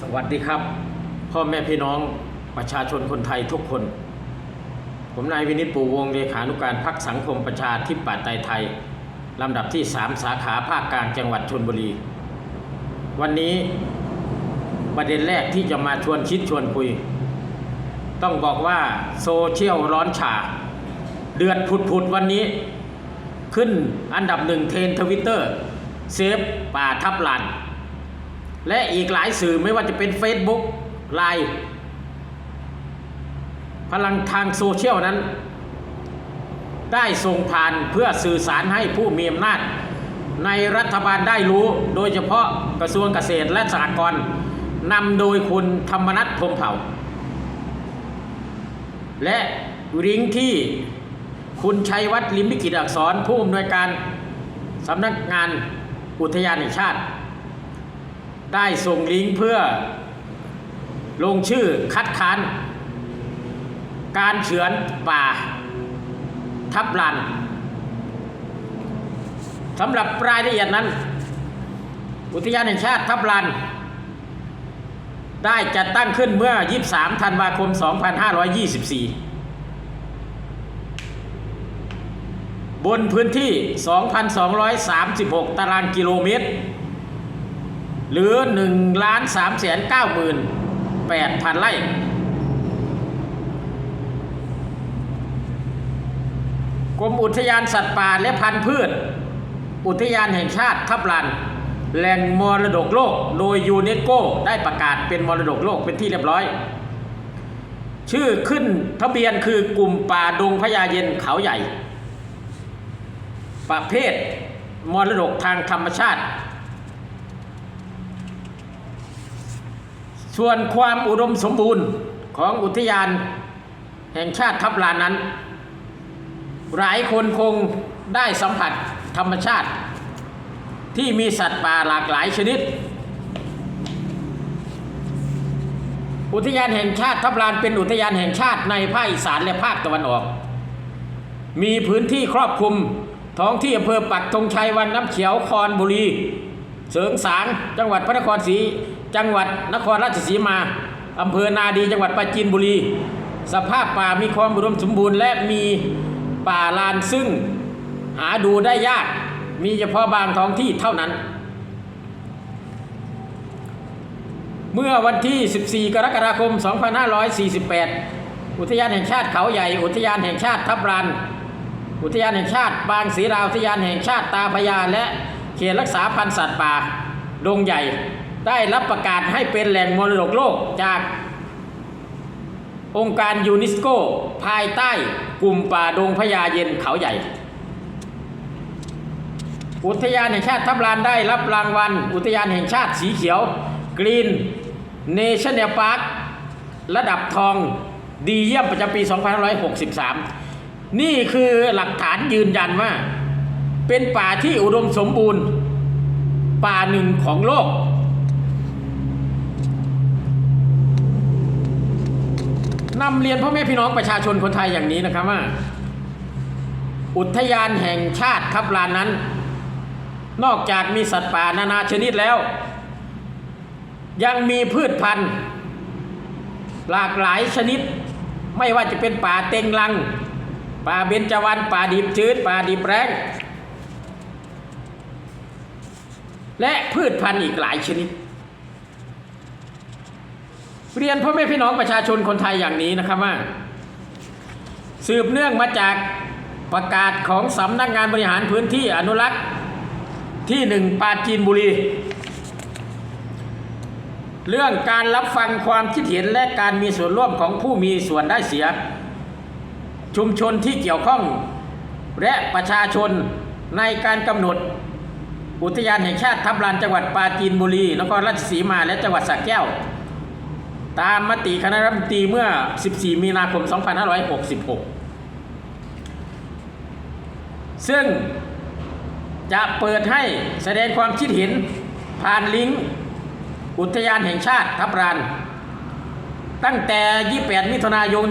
สวัสดีครับ พ่อแม่พี่น้องประชาชนคนไทยทุกคน ผมนายวินิจปู่วงเลขานุการพักสังคมประชาธิปัตยไทย ลำดับที่ 3 สาขาภาคกลางจังหวัดชนบุรี วันนี้ประเด็นแรกที่จะมาชวนคิดชวนคุย ต้องบอกว่าโซเชียลร้อนฉาเดือดผุดๆวันนี้ ขึ้นอันดับหนึ่งเทนทวิตเตอร์เซฟป่าทับลาน และอีกหลายสื่อไม่ว่าจะเป็น Facebook ไลน์พลังทางโซเชียลนั้น ได้ส่งผ่านเพื่อสื่อสารให้ผู้มีอำนาจ ในรัฐบาลได้รู้ โดยเฉพาะกระทรวงเกษตรและสหกรณ์นำโดยคุณธรรมนัฐพรมเผ่า และลิงก์ที่คุณชัยวัฒน์ลิมลิกิตอักษรผู้อำนวยการสำนักงานอุทยานแห่งชาติ ได้ส่งลิงก์เพื่อลงชื่อคัดค้าน การเฉือนป่า ทับลานสำหรับรายละเอียดนั้น อุทยานแห่งชาติทับลานได้จัดตั้งขึ้นเมื่อ 23 ธันวาคม 2524บนพื้นที่ 2,236 ตารางกิโลเมตร หรือ1ล้าน3แสน9หมื่น8พันไร่กรมอุทยานสัตว์ป่าและพันธุ์พืช อุทยานแห่งชาติทับลานแหล่งมรดกโลกโดยยูเนสโกได้ประกาศเป็นมรดกโลกเป็นที่เรียบร้อย ชื่อขึ้นทะเบียนคือกลุ่มป่าดงพญาเย็นเขาใหญ่ ประเภทมรดกทางธรรมชาติ ส่วนความอุดมสมบูรณ์ของอุทยานแห่งชาติทับลานนั้น หลายคนคงได้สัมผัสธรรมชาติ ที่มีสัตว์ป่าหลากหลายชนิด อุทยานแห่งชาติทับลานเป็นอุทยานแห่งชาติในภาคอีสานและภาคตะวันออก มีพื้นที่ครอบคลุมท้องที่อำเภอปักธงชัยวังน้ำเขียวคอนบุรี เสริงสางจังหวัดพระนครศรี จังหวัดนครราชสีมาอำเภอนาดีจังหวัดปราจีนบุรี สภาพป่ามีความอุดมสมบูรณ์ และมีป่าลานซึ่งหาดูได้ยากมีเฉพาะบางท้องที่เท่านั้น เมื่อวันที่ 14 กรกฎาคม 2548 อุทยานแห่งชาติเขาใหญ่ อุทยานแห่งชาติทับลานอุทยานแห่งชาติบางศรีราอุทยานแห่งชาติตาพยาและเขตรักษาพันธุ์สัตว์ป่าดงใหญ่ ได้รับประกาศให้เป็นแหล่งมรดกโลกจากองค์การยูนิสโก ภายใต้กลุ่มป่าดงพญาเย็นเขาใหญ่ อุทยานแห่งชาติทับลานได้รับรางวัล อุทยานแห่งชาติสีเขียว กรีนเนชั่นแนลพาร์คระดับทองดีเยี่ยมประจำปี 2563 นี่คือหลักฐานยืนยันว่า เป็นป่าที่อุดมสมบูรณ์ ป่าหนึ่งของโลก นำเรียนพ่อแม่พี่น้องประชาชนคนไทยอย่างนี้นะครับว่า อุทยานแห่งชาติทับลานนั้น นอกจากมีสัตว์ป่านานาชนิดแล้ว ยังมีพืชพันธุ์หลากหลายชนิด ไม่ว่าจะเป็นป่าเต็งลัง ป่าเบญจวรรณป่าดิบชื้น ป่าดิบแรงและพืชพันธุ์อีกหลายชนิด เรียนพ่อแม่พี่น้องประชาชนคนไทยอย่างนี้นะครับว่า สืบเนื่องมาจากประกาศของสำนักงานบริหารพื้นที่อนุรักษ์ที่หนึ่งปาจีนบุรี เรื่องการรับฟังความคิดเห็นและการมีส่วนร่วมของผู้มีส่วนได้เสีย ชุมชนที่เกี่ยวข้องและประชาชนในการกำหนด อุทยานแห่งชาติทับลานจังหวัดปาจีนบุรีนครราชสีมาและจังหวัดสระแก้ว ตามมติคณะรัฐมนตรีเมื่อ 14 มีนาคม 2566 ซึ่งจะเปิดให้แสดงความคิดเห็นผ่านลิงก์อุทยานแห่งชาติทับลาน ตั้งแต่ 28 มิถุนายน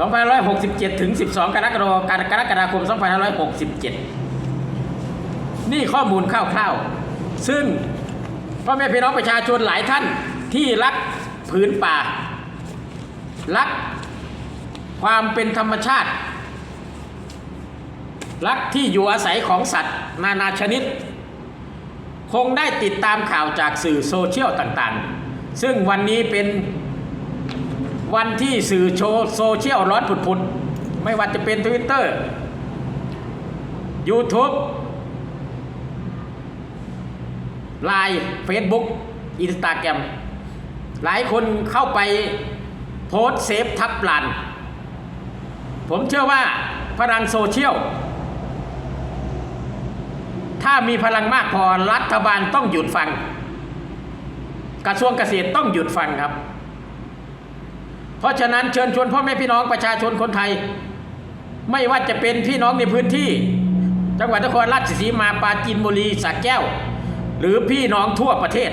2567 ถึง 12กรกฎาคมกรกฎาคม 2567 นี่ข้อมูลคร่าวๆ ซึ่งพ่อแม่พี่น้องประชาชนหลายท่านที่รัก ผืนป่า รักความเป็นธรรมชาติ รักที่อยู่อาศัยของสัตว์ นานาชนิด คงได้ติดตามข่าวจากสื่อโซเชียลต่างๆ ซึ่งวันนี้เป็นวันที่สื่อโชว์โซเชียลร้อนผุดๆ ไม่ว่าจะเป็น Twitter YouTube ไลน์ Facebook Instagram หลายคนเข้าไปโพสเซฟทับลัน ผมเชื่อว่าพลังโซเชียล ถ้ามีพลังมากพอรัฐบาลต้องหยุดฟัง กระทรวงเกษตรต้องหยุดฟังครับ เพราะฉะนั้นเชิญชวนพ่อแม่พี่น้องประชาชนคนไทย ไม่ว่าจะเป็นพี่น้องในพื้นที่ จังหวัดนครราชสีมาปราจีนบุรีสระแก้ว หรือพี่น้องทั่วประเทศ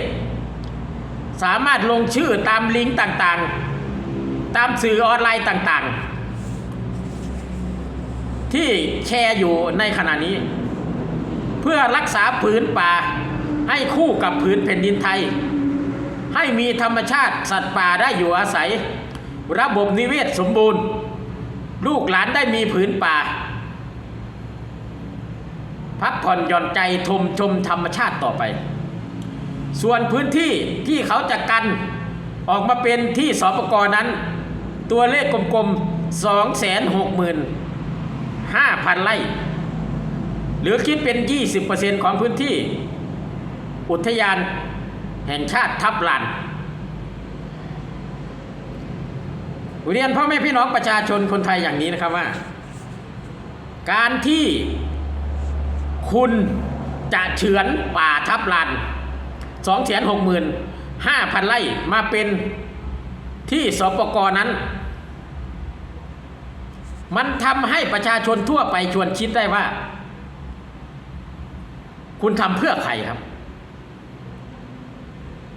สามารถลงชื่อตามลิงก์ต่างๆ ตามสื่อออนไลน์ต่างๆ ที่แชร์อยู่ในขณะนี้ เพื่อรักษาผืนป่าให้คู่กับผืนแผ่นดินไทย ให้มีธรรมชาติสัตว์ป่าได้อยู่อาศัย ระบบนิเวศสมบูรณ์ ลูกหลานได้มีผืนป่า พักผ่อนหย่อนใจชมชมธรรมชาติต่อไป ส่วนพื้นที่ที่เขาจะกันออกมาเป็นที่สปกรนั้น ตัวเลขกลมๆ 2 6 5 0 0 0 ไร่ หรือคิดเป็น 20%ของพื้นที่ อุทยานแห่งชาติทับลานเรียนพ่อแม่พี่น้องประชาชนคนไทยอย่างนี้นะครับว่า การที่คุณจะเฉือนป่าทับลาน สองแสนหกหมื่นห้าพันไร่มาเป็นที่สปกนั้น มันทำให้ประชาชนทั่วไปชวนคิดได้ว่า คุณทำเพื่อใครครับ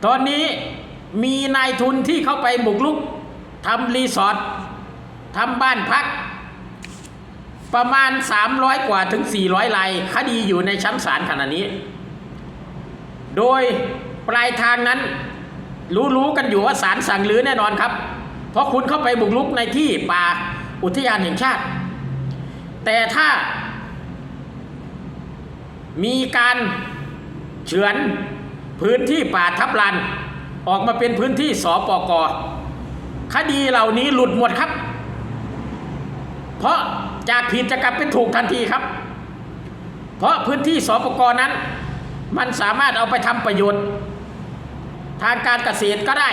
ตอนนี้มีนายทุนที่เข้าไปบุกลุกทำรีสอร์ททำบ้านพัก ประมาณ 300 กว่าถึง 400รายคดีอยู่ในชั้นศาลขณะนี้ โดยปลายทางนั้น รู้ๆกันอยู่ว่าศาลสั่งลือแน่นอนครับ เพราะคุณเข้าไปบุกลุกในที่ป่าอุทยานแห่งชาติ แต่ถ้า มีการเฉือนพื้นที่ป่าทับลันออกมาเป็นพื้นที่สปกคดีเหล่านี้หลุดหมดครับ เพราะจากผิดจะกลับเป็นถูกทันทีครับ เพราะพื้นที่สปกนั้น มันสามารถเอาไปทำประโยชน์ ทางการเกษตรก็ได้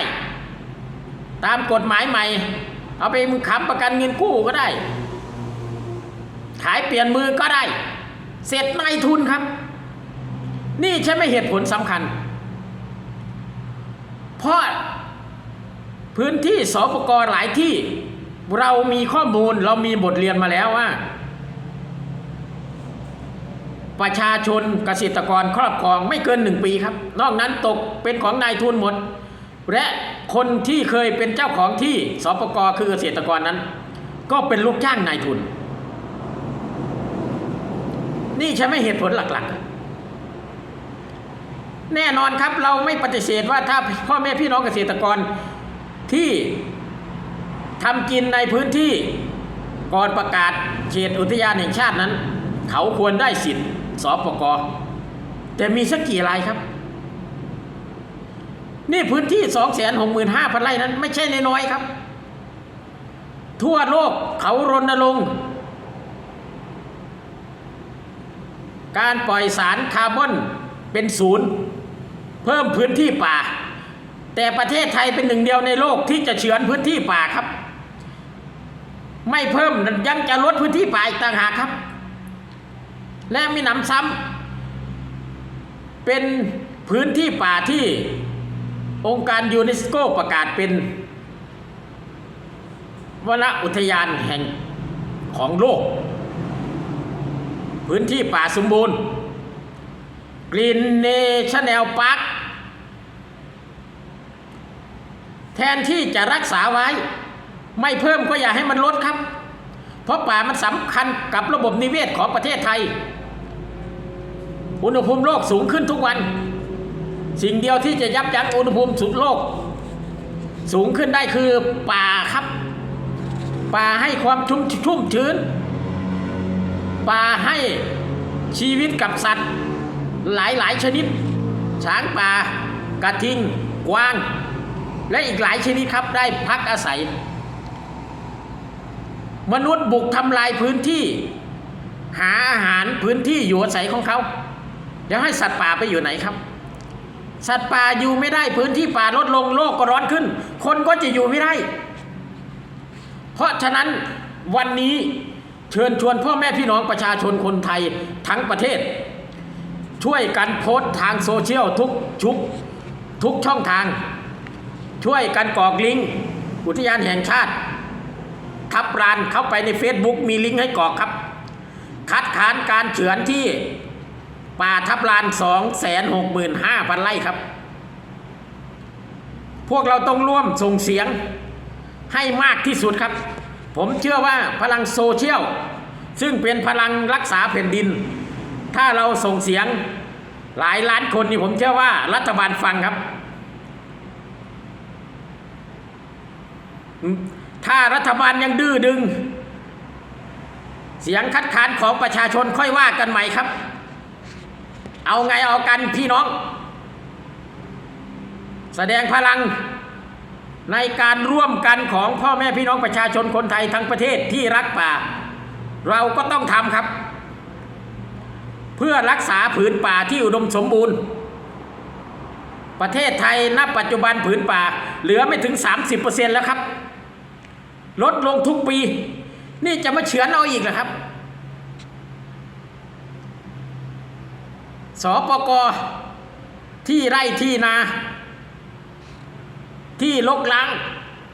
ตามกฎหมายใหม่ เอาไปค้ำประกันเงินกู้ก็ได้ ขายเปลี่ยนมือก็ได้ เสร็จนายทุนครับ นี่ใช่ไหมเหตุผลสำคัญ เพราะพื้นที่สปกรหลายที่เรามีข้อมูลเรามีบทเรียนมาแล้วว่า ประชาชนเกษตรกรครอบครองไม่เกินหนึ่งปีครับ นอกนั้นตกเป็นของนายทุนหมด และคนที่เคยเป็นเจ้าของที่สปกคือเกษตรกรนั้น ก็เป็นลูกจ้างนายทุน นี่ใช่ไหมเหตุผลหลักๆ แน่นอนครับเราไม่ปฏิเสธว่าถ้าพ่อแม่พี่น้องเกษตรกรที่ทำกินในพื้นที่ก่อนประกาศเขตอุทยานแห่งชาตินั้น เขาควรได้สิทธิ์ สปกแต่มีสักกี่รายครับ นี่พื้นที่ 2 6 5 0 0 0ไร่นั้น ไม่ใช่น้อยๆครับ ทั่วโลกเขารณรงค์การปล่อยสารคาร์บอนเป็นศูนย์ เพิ่มพื้นที่ป่า แต่ประเทศไทยเป็นหนึ่งเดียวในโลกที่จะเฉือนพื้นที่ป่าครับ ไม่เพิ่มยังจะลดพื้นที่ป่าอีกต่างหากครับ และมีหนำซ้ำเป็นพื้นที่ป่าที่องค์การยูเนสโกประกาศเป็นวรอุทยานแห่งของโลก พื้นที่ป่าสมบูรณ์กรีนเนชั่นแนลพาร์คแทนที่จะรักษาไว้ ไม่เพิ่มก็อย่าให้มันลดครับ เพราะป่ามันสำคัญกับระบบนิเวศของประเทศไทย อุณหภูมิโลกสูงขึ้นทุกวัน สิ่งเดียวที่จะยับยั้งอุณหภูมิสุดโลก สูงขึ้นได้คือป่าครับ ป่าให้ความชุ่มชุ่มชื้น ป่าให้ชีวิตกับสัตว์ หลายหลายชนิด ช้างป่ากระทิง กวาง และอีกหลายชนิดครับได้พักอาศัย มนุษย์บุกทำลายพื้นที่ หาอาหารพื้นที่อยู่อาศัยของเขา แล้วให้สัตว์ป่าไปอยู่ไหนครับ สัตว์ป่าอยู่ไม่ได้พื้นที่ป่าลดลงโลกก็ร้อนขึ้น คนก็จะอยู่ไม่ได้ เพราะฉะนั้นวันนี้เชิญชวนพ่อแม่พี่น้องประชาชนคนไทยทั้งประเทศ ช่วยกันโพสต์ทางโซเชียลทุกชุกทุกช่องทาง ช่วยกันกรอกลิงก์อุทยานแห่งชาติ ทับรานเข้าไปใน Facebook มีลิงก์ให้กรอกครับ คัดค้านการเฉือนที่ ป่าทับลาน2 6 5 0 0 0ไร่ครับ พวกเราต้องร่วมส่งเสียงให้มากที่สุดครับ ผมเชื่อว่าพลังโซเชียล ซึ่งเป็นพลังรักษาแผ่นดิน ถ้าเราส่งเสียงหลายล้านคนนี่ผมเชื่อว่ารัฐบาลฟังครับ ถ้ารัฐบาลยังดื้อดึง เสียงคัดค้านของประชาชนค่อยว่ากันใหม่ครับ เอาไงเอากันพี่น้อง แสดงพลังในการร่วมกันของพ่อแม่พี่น้องประชาชนคนไทยทั้งประเทศที่รักป่า เราก็ต้องทำครับ เพื่อรักษาผืนป่าที่อุดมสมบูรณ์ ประเทศไทยณปัจจุบันผืนป่า เหลือไม่ถึง 30%แล้วครับ ลดลงทุกปี นี่จะมาเฉือนเอาอีกเหรอครับ สปกที่ไร่ที่นา ที่ลกล้าง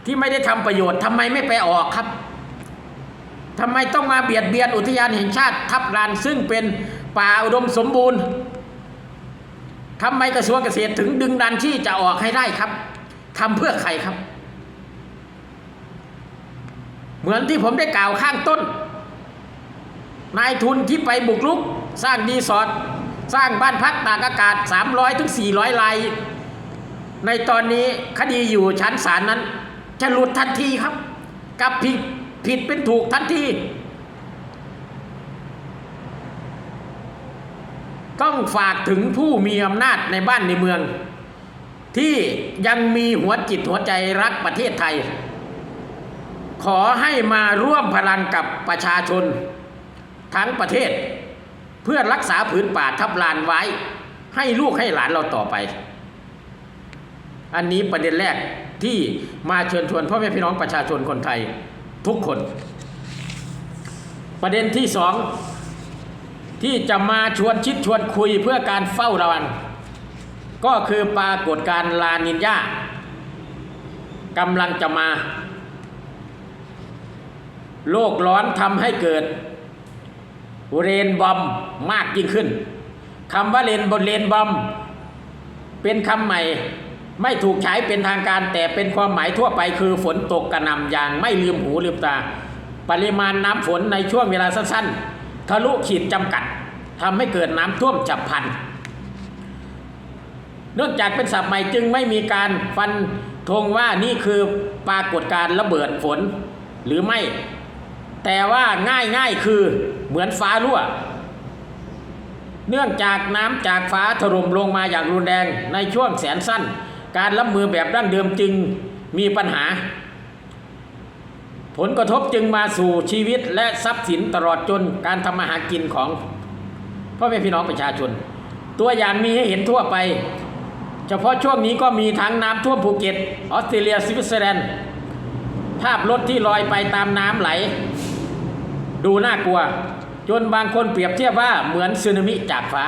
ที่ไม่ได้ทำประโยชน์ทำไมไม่ไปออกครับทำไมต้องมาเบียดเบียนอุทยานแห่งชาติทับลานซึ่งเป็นป่าอุดมสมบูรณ์ทำไมกระทรวงเกษตรถึงดึงดันที่จะออกให้ได้ครับทำเพื่อใครครับ เหมือนที่ผมได้กล่าวข้างต้น นายทุนที่ไปบุกลุก สร้างรีสอร์ท สร้างบ้านพักตากอากาศ 300ถึง400ลายในตอนนี้คดีอยู่ชั้นศาลนั้น จะหลุดทันทีครับ กับผิดผิดเป็นถูกทันที ต้องฝากถึงผู้มีอำนาจในบ้านในเมือง ที่ยังมีหัวจิตหัวใจรักประเทศไทย ขอให้มาร่วมพลังกับประชาชนทั้งประเทศ เพื่อรักษาผืนป่าทับลานไว้ ให้ลูกให้หลานเราต่อไป อันนี้ประเด็นแรกที่มาเชิญชวนพ่อแม่พี่น้องประชาชนคนไทยทุกคน ประเด็นที่สองที่จะมาชวนชิดชวนคุยเพื่อการเฝ้าระวังก็คือปรากฏการณ์ลานินยากำลังจะมา โลกร้อนทำให้เกิด เรนบอมมากยิ่งขึ้นคำว่าเรนบนเรนบอมเป็นคำใหม่ไม่ถูกใช้เป็นทางการแต่เป็นความหมายทั่วไปคือฝนตกกระหน่ำอย่างไม่ลืมหูลืมตา ปริมาณน้ำฝนในช่วงเวลาสั้นๆ ทะลุขีดจำกัดทำให้เกิดน้ำท่วมฉับพลัน เนื่องจากเป็นศัพท์ใหม่จึงไม่มีการฟันธงว่านี่คือปรากฏการณ์ระเบิดฝนหรือไม่ แต่ว่าง่ายง่ายคือเหมือนฟ้ารั่ว เนื่องจากน้ำจากฟ้าถล่มลงมาอย่างรุนแรงในช่วงแสนสั้น การรับมือแบบดั้งเดิมจึงมีปัญหา ผลกระทบจึงมาสู่ชีวิตและทรัพย์สินตลอดจนการทำมาหากินของพ่อแม่พี่น้องประชาชน ตัวอย่างมีให้เห็นทั่วไป เฉพาะช่วงนี้ก็มีทั้งน้ำท่วมภูเก็ตออสเตรเลียสวิตเซอร์แลนด์ภาพรถที่ลอยไปตามน้ำไหล ดูน่ากลัว จนบางคนเปรียบเทียบว่าเหมือนสึนามิจากฟ้า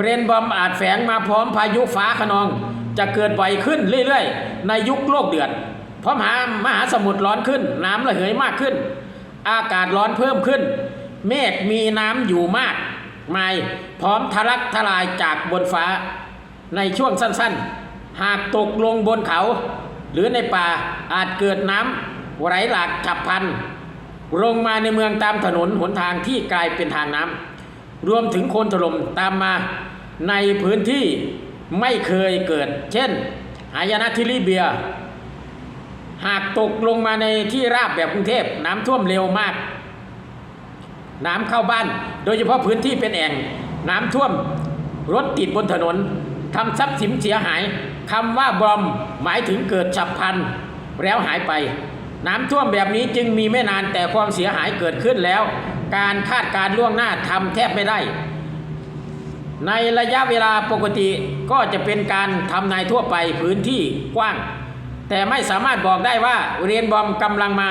เรนบอมอาจแฝงมาพร้อมพายุฟ้าขนอง จะเกิดบ่อยขึ้นเรื่อยๆ ในยุคโลกเดือด เพราะมหามหาสมุทรร้อนขึ้น น้ำระเหยมากขึ้น อากาศร้อนเพิ่มขึ้น เมฆมีน้ำอยู่มากมายพร้อมทะลักทลายจากบนฟ้า ในช่วงสั้นๆ หากตกลงบนเขา หรือในป่าอาจเกิดน้ำไหลหลากฉับพลัน ลงมาในเมืองตามถนนหนทางที่กลายเป็นทางน้ำรวมถึงโคลนถล่มตามมาในพื้นที่ไม่เคยเกิด เช่นหายนะที่ลิเบีย หากตกลงมาในที่ราบแบบกรุงเทพน้ำท่วมเร็วมาก น้ำเข้าบ้าน โดยเฉพาะพื้นที่เป็นแอ่ง น้ำท่วมรถติดบนถนนทำทรัพย์สินเสียหายคำว่าบอมหมายถึงเกิดฉับพลันแล้วหายไป น้ำท่วมแบบนี้จึงมีไม่นานแต่ความเสียหายเกิดขึ้นแล้ว การคาดการล่วงหน้าทำแทบไม่ได้ ในระยะเวลาปกติก็จะเป็นการทำนายทั่วไปพื้นที่กว้าง แต่ไม่สามารถบอกได้ว่าเรียนบอมกำลังมา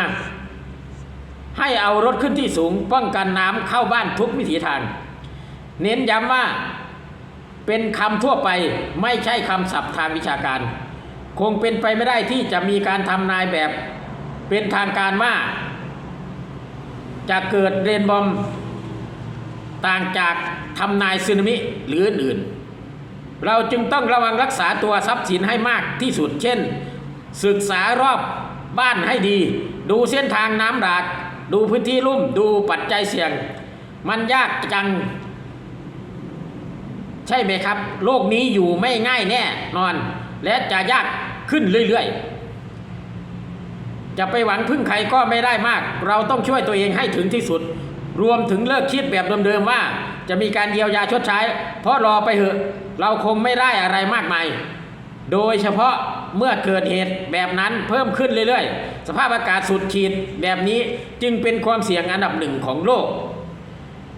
ให้เอารถขึ้นที่สูงป้องกันน้ำเข้าบ้านทุกวิถีทาง เน้นย้ำว่าเป็นคำทั่วไปไม่ใช่คำศัพท์ทางวิชาการ คงเป็นไปไม่ได้ที่จะมีการทำนายแบบ เป็นทางการว่า จะเกิดเรนบอมต่างจากทำนายสึนามิหรืออื่นๆ เราจึงต้องระวังรักษาตัวทรัพย์สินให้มากที่สุด เช่น ศึกษารอบบ้านให้ดี ดูเส้นทางน้ำหลากดูพื้นที่ลุ่มดูปัจจัยเสี่ยง มันยากจัง ใช่ไหมครับ โลกนี้อยู่ไม่ง่ายแน่นอน และจะยากขึ้นเรื่อยๆ จะไปหวังพึ่งใครก็ไม่ได้มาก เราต้องช่วยตัวเองให้ถึงที่สุด รวมถึงเลิกคิดแบบเดิมๆว่า จะมีการเยียวยาชดใช้ เพราะรอไปเถอะ เราคงไม่ได้อะไรมากมาย โดยเฉพาะเมื่อเกิดเหตุแบบนั้นเพิ่มขึ้นเรื่อยๆ สภาพอากาศสุดขีดแบบนี้จึงเป็นความเสี่ยงอันดับหนึ่งของโลก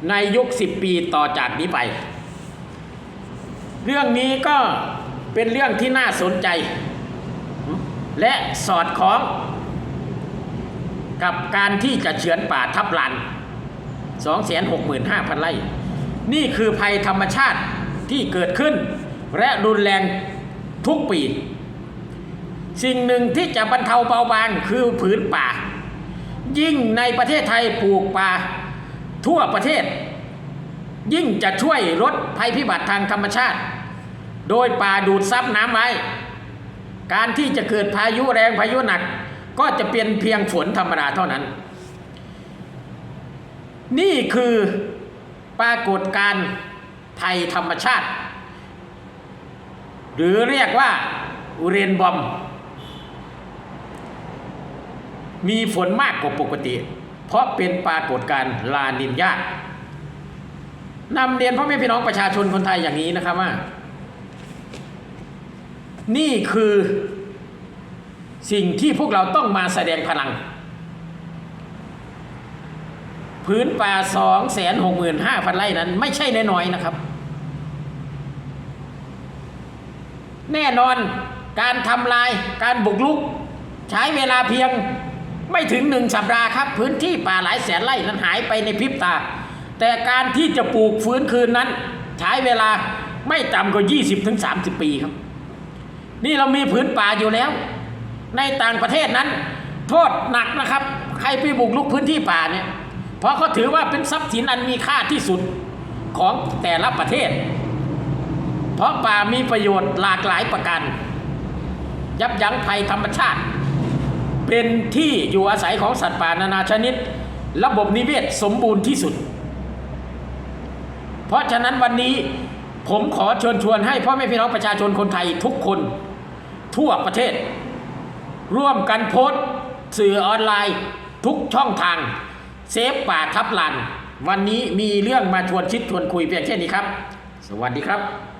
ในยุค 10 ปีต่อจากนี้ไป เรื่องนี้ก็เป็นเรื่องที่น่าสนใจ และสอดคล้อง กับการที่จะเฉือนป่าทับลาน 265,000ไร่นี่คือภัยธรรมชาติที่เกิดขึ้น และรุนแรงทุกปี สิ่งหนึ่งที่จะบรรเทาเบาบางคือผืนป่า ยิ่งในประเทศไทยปลูกป่าทั่วประเทศ ยิ่งจะช่วยลดภัยพิบัติทางธรรมชาติ โดยป่าดูดซับน้ำไว้ การที่จะเกิดพายุแรงพายุหนัก ก็จะเป็นเพียงฝนธรรมดาเท่านั้น นี่คือปรากฏการภัยธรรมชาติ หรือเรียกว่าเรนบอม มีฝนมากกว่าปกติ เพราะเป็นปรากฏการลานินยานำเรียนพ่อแม่พี่น้องประชาชนคนไทยอย่างนี้นะครับว่า นี่คือ สิ่งที่พวกเราต้องมาแสดงพลัง พื้นป่าสองแสนหกหมื่นห้าพันไร่นั้น ไม่ใช่น้อยๆนะครับ แน่นอนการทำลายการบุกรุก ใช้เวลาเพียงไม่ถึงหนึ่งสัปดาห์ครับ พื้นที่ป่าหลายแสนไร่นั้นหายไปในพริบตา แต่การที่จะปลูกฟื้นคืนนั้น ใช้เวลาไม่ต่ำกว่า 20-30 ปีครับ นี่เรามีผืนป่าอยู่แล้ว ในต่างประเทศนั้น โทษหนักนะครับ ใครไปบุกรุกพื้นที่ป่าเนี่ย เพราะเขาถือว่าเป็นทรัพย์สินอันมีค่าที่สุดของแต่ละประเทศ เพราะป่ามีประโยชน์หลากหลายประการ ยับยั้งภัยธรรมชาติ เป็นที่อยู่อาศัยของสัตว์ป่านานาชนิด ระบบนิเวศสมบูรณ์ที่สุด เพราะฉะนั้นวันนี้ผมขอเชิญชวนให้พ่อแม่พี่น้องประชาชนคนไทยทุกคนทั่วประเทศ ร่วมกันโพสต์สื่อออนไลน์ทุกช่องทาง เซฟป่าทับลัน วันนี้มีเรื่องมาชวนคิดชวนคุยเพียงแค่นี้ครับ สวัสดีครับ